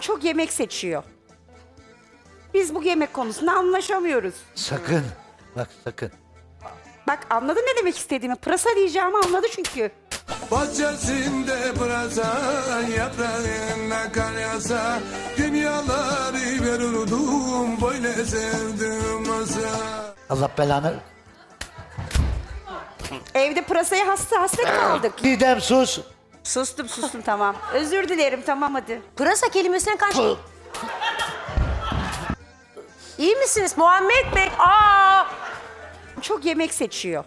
çok yemek seçiyor. Biz bu yemek konusunda anlaşamıyoruz. Sakın. Bak sakın. Bak anladı ne demek istediğimi. Pırasa diyeceğimi anladı çünkü. Bahçesinde pırasa yaprağına kar yağsa Dünyaları verirdim böyle sevdim masa Allah belanı. Evde pırasaya hasta hasret kaldık. Didem sus. Sustum sustum tamam. Özür dilerim tamam hadi. Pırasa kelimesine karşı... İyi misiniz Muhammed Bey? Aa! Çok yemek seçiyor.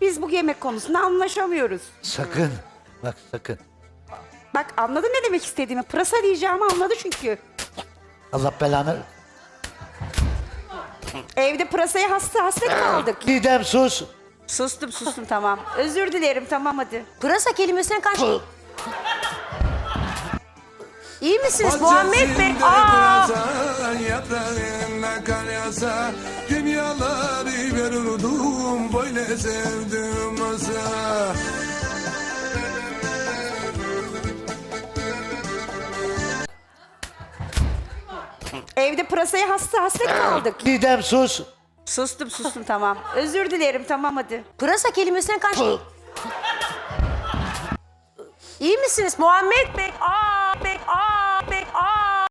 Biz bu yemek konusunda anlaşamıyoruz. Sakın. Bak sakın. Bak anladı ne demek istediğimi. Pırasa diyeceğimi anladı çünkü. Allah belanı. Evde pırasaya hasta hasret kaldık. Didem sus. Sustum sustum tamam. Özür dilerim tamam hadi. Pırasa kelimesine karşı... İyi misiniz Muhammed Bey? Aa! Dünyaları verirdim böyle sevdim masa Evde pırasaya hasta hasret kaldık. Didem sus. Sustum sustum tamam. Özür dilerim tamam hadi. Pırasa kelimesine karşı... İyi misiniz Muhammed Bey? Aa!